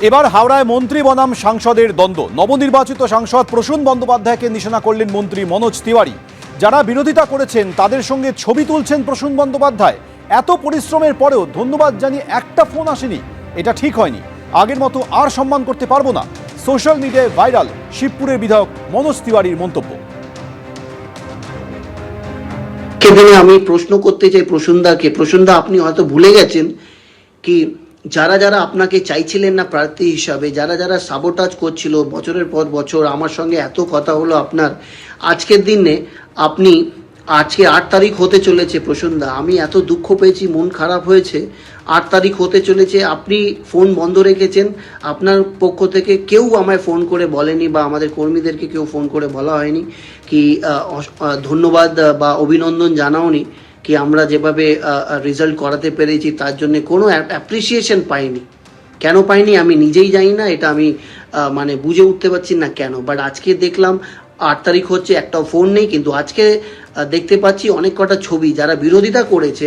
এবার হাওড়ায় মন্ত্রী বনাম সাংসদের দ্বন্দ্ব। নবনির্বাচিত সাংসদ প্রসূন বন্দ্যোপাধ্যায়কে নিশানা করলেন মন্ত্রী মনোজ তিওয়ারি। যারা বিরোধিতা করেছেন, তাদের সঙ্গে ছবি তুলছেন প্রসূন বন্দ্যোপাধ্যায়। এত পরিশ্রমের পরেও ধন্যবাদ জানিয়ে একটা ফোন আসেনি। এটা ঠিক হয়নি। আগের মতো আর সম্মান করতে পারব না। সোশ্যাল মিডিয়ায় ভাইরাল শিবপুরের বিধায়ক মনোজ তিওয়ারির মন্তব্য। আমি প্রশ্ন করতে চাই প্রসুনদাকে প্রসুনদা আপনি হয়তো ভুলে গেছেন কি যারা যারা আপনাকে চাইছিলেন না প্রার্থী হিসাবে, যারা যারা সাবোটাজ করছিল বছরের পর বছর, আমার সঙ্গে এত কথা হলো আপনার। আজকের দিনে আপনি, আজকে আট তারিখ হতে চলেছে প্রসন্দা আমি এত দুঃখ পেয়েছি, মন খারাপ হয়েছে। আট তারিখ হতে চলেছে, আপনি ফোন বন্ধ রেখেছেন, আপনার পক্ষ থেকে কেউ আমায় ফোন করে বলেনি বা আমাদের কর্মীদেরকে কেউ ফোন করে বলা হয়নি কি ধন্যবাদ বা অভিনন্দন জানাওনি। কি আমরা যেভাবে রেজাল্ট করাতে পেরেছি তার জন্য কোনো অ্যাপ্রিসিয়েশন পাইনি। কেন পাইনি আমি নিজেই জানি না, এটা আমি মানে বুঝে উঠতে পারছি না কেন। বাট আজকে দেখলাম আট তারিখ হচ্ছে, একটাও ফোন নেই, কিন্তু আজকে দেখতে পাচ্ছি অনেক কটা ছবি। যারা বিরোধিতা করেছে,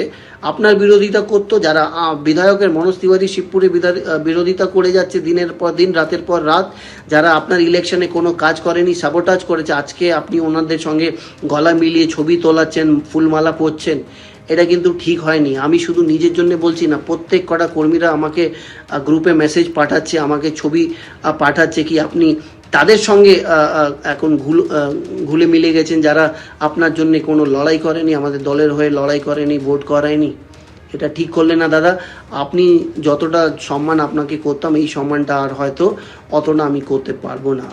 আপনার বিরোধিতা করতো, যারা বিধায়কের মনোজ তিওয়ারি শিবপুরে বিরোধিতা করে যাচ্ছে দিনের পর দিন, রাতের পর রাত। যারা আপনার ইলেকশনে কোনো কাজ করেনি সাবোটাজ করেছে, আজকে আপনি ওনাদের সঙ্গে গলা মিলিয়ে ছবি তোলাচ্ছেন, ফুলমালা পরছেন এটা কিন্তু ঠিক হয়নি। আমি শুধু নিজের জন্য বলছি না, প্রত্যেক কটা কর্মীরা আমাকে গ্রুপে মেসেজ পাঠাচ্ছে, আমাকে ছবি পাঠাচ্ছে কি আপনি তাদের সঙ্গে এখন ঘুল ঘুলে মিলে গেছেন যারা আপনার জন্য কোনো লড়াই করেনি, আমাদের দলের হয়ে লড়াই করেনি, ভোট করায়নি, এটা ঠিক করলে না দাদা। আপনি যতটা সম্মান আপনাকে করতাম, এই সম্মানটা আর হয়তো অতটা আমি করতে পারব না।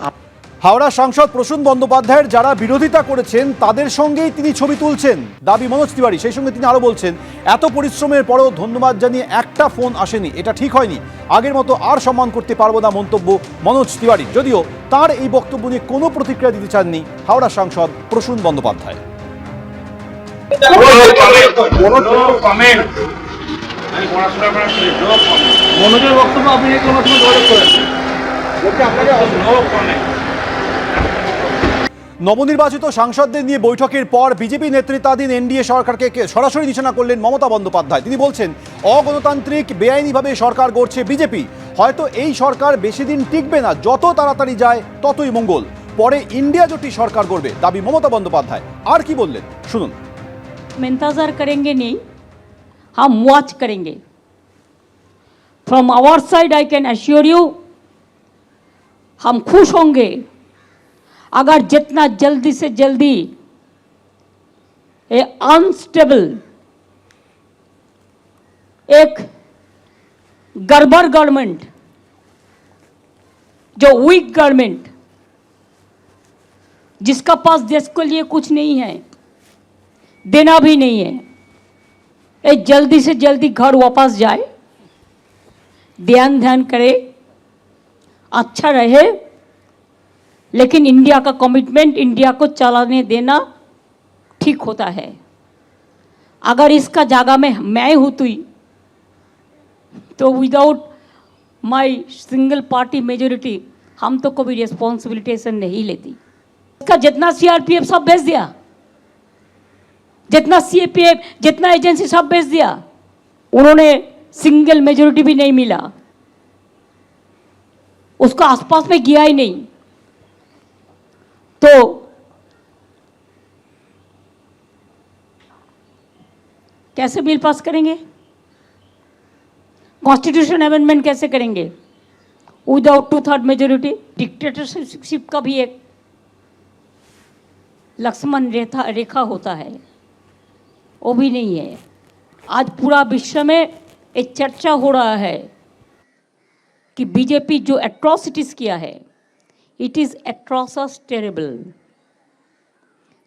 হাওড়া সাংসদ প্রসূন বন্দ্যোপাধ্যায়ের যারা বিরোধিতা করেছেন তাদের সঙ্গেই তিনি ছবি তুলছেন। দাবি মনোজ তিওয়ারি সেই সঙ্গে তিনি আরও বলছেন এত পরিশ্রমের পরেও ধন্যবাদ জানিয়ে একটা ফোন আসেনি এটা ঠিক হয়নি। আগের মতো আর সম্মান করতে পারব না মন্তব্য মনোজ তিওয়ারি। যদিও তার এই বক্তব্য নিয়ে কোনো প্রতিক্রিয়া দিতে চাননি হাওড়া সাংসদ প্রসূন বন্দ্যোপাধ্যায়। মনোজের বক্তব্য আপনি কোনো সময় যোগাযোগ করেন আপনাকে নবনির্বাচিত সাংসদদের নিয়ে বৈঠকের পর বিজেপি নেতৃত্বাধীন এনডিএ সরকারকে কে- সরাসরি নিশানা করলেন মমতা বন্দ্যোপাধ্যায় তিনি বলছেন অগণতান্ত্রিক বেআইনিভাবে সরকার গড়ছে বিজেপি হয়তো এই সরকার বেশি দিন টিকবে না যত তাড়াতাড়ি যায় ততই মঙ্গল পরে ইন্ডিয়া জোটী সরকার গড়বে দাবি মমতা বন্দ্যোপাধ্যায় আর কি বললেন শুনুন हम इंतज़ार करेंगे नहीं हम वॉच करेंगे from our side I can assure you हम खुश होंगे अगर जितना जल्दी से जल्दी ए अनस्टेबल एक गड़बड़ गवर्नमेंट जो वीक गवर्नमेंट जिसका पास देश के लिए कुछ नहीं है, देना भी नहीं है ये जल्दी से जल्दी घर वापस जाए ध्यान ध्यान करे अच्छा रहे लेकिन इंडिया का कमिटमेंट इंडिया को चलाने देना ठीक होता है। अगर इसका जगह में मैं हूँ तो तो without my single party majority हम तो कभी रिस्पॉन्सिबिलिटेशन नहीं लेती। इसका जितना सीआरपीएफ सब भेज दिया, जितना सीएपीएफ जितना एजेंसी सब भेज दिया, उन्होंने सिंगल मेजोरिटी भी नहीं मिला। उसका आसपास में गया ही नहीं। तो कैसे बिल पास करेंगे? कॉन्स्टिट्यूशन अमेंडमेंट कैसे करेंगे? Without two third majority dictatorship का भी एक लक्ष्मण रेखा रेखा होता है। वो भी नहीं है। आज पूरा विश्व में एक चर्चा हो रहा है कि बीजेपी जो एट्रॉसिटीज किया है इट इज़ एट्रॉसस टेरेबल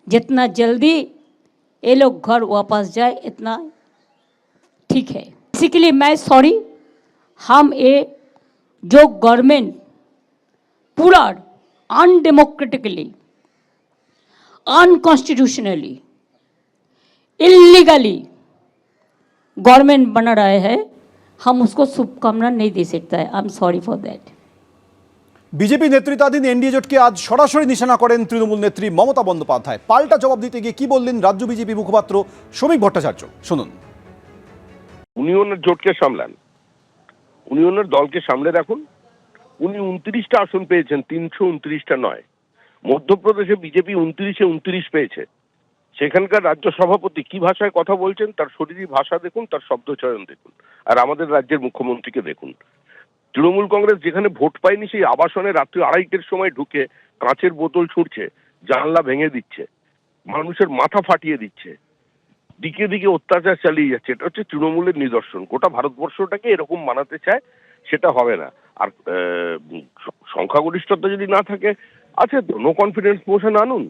जितना जल्दी ये लोग घर वापस जाए, इतना ठीक है। बेसिकली मैं सॉरी हम ये जो गवर्नमेंट पूरा अनडेमोक्रेटिकली अनकॉन्स्टिट्यूशनली इलीगली गवर्नमेंट बना रहे हैं, हम उसको शुभकामना नहीं दे सकता। है I am sorry for that BJP নেতৃত্বাধীন এনডিএ জোটকে আজ সরাসরি নিশানা করেন তৃণমূল নেত্রী মমতা বন্দ্যোপাধ্যায়। পাল্টা জবাব দিতে গিয়ে কি বললেন রাজ্য বিজেপি মুখপাত্র শ্রমিক ভট্টাচার্য? শুনুন। উনি জোটকে সামলান। উনি দলকে সামলে রাখুন। উনি উনত্রিশটা আসন পেয়েছেন, তিনশো উনত্রিশটা নয়। মধ্যপ্রদেশে বিজেপি উনত্রিশে উনত্রিশ পেয়েছে। সেখানকার রাজ্য সভাপতি কি ভাষায় কথা বলছেন, তার শরীরী ভাষা দেখুন, তার শব্দচয়ন দেখুন, আর আমাদের রাজ্যের মুখ্যমন্ত্রীকে দেখুন। তৃণমূল কংগ্রেস যেখানে ভোট পায়নি সেই আবাসনে রাত্রি আড়াইটের সময় ঢুকে কাঁচের বোতল ছুটছে জানলা ভেঙে দিচ্ছে, মানুষের মাথা ফাটিয়ে দিচ্ছে, দিকে দিকে অত্যাচার চালিয়ে যাচ্ছে। এটা হচ্ছে তৃণমূলের নিদর্শন। গোটা ভারতবর্ষটাকে এরকম বানাতে চায়, সেটা হবে না। আর সংখ্যাগরিষ্ঠতা যদি না থাকে আছে তো নো কনফিডেন্স মোশন আনুন।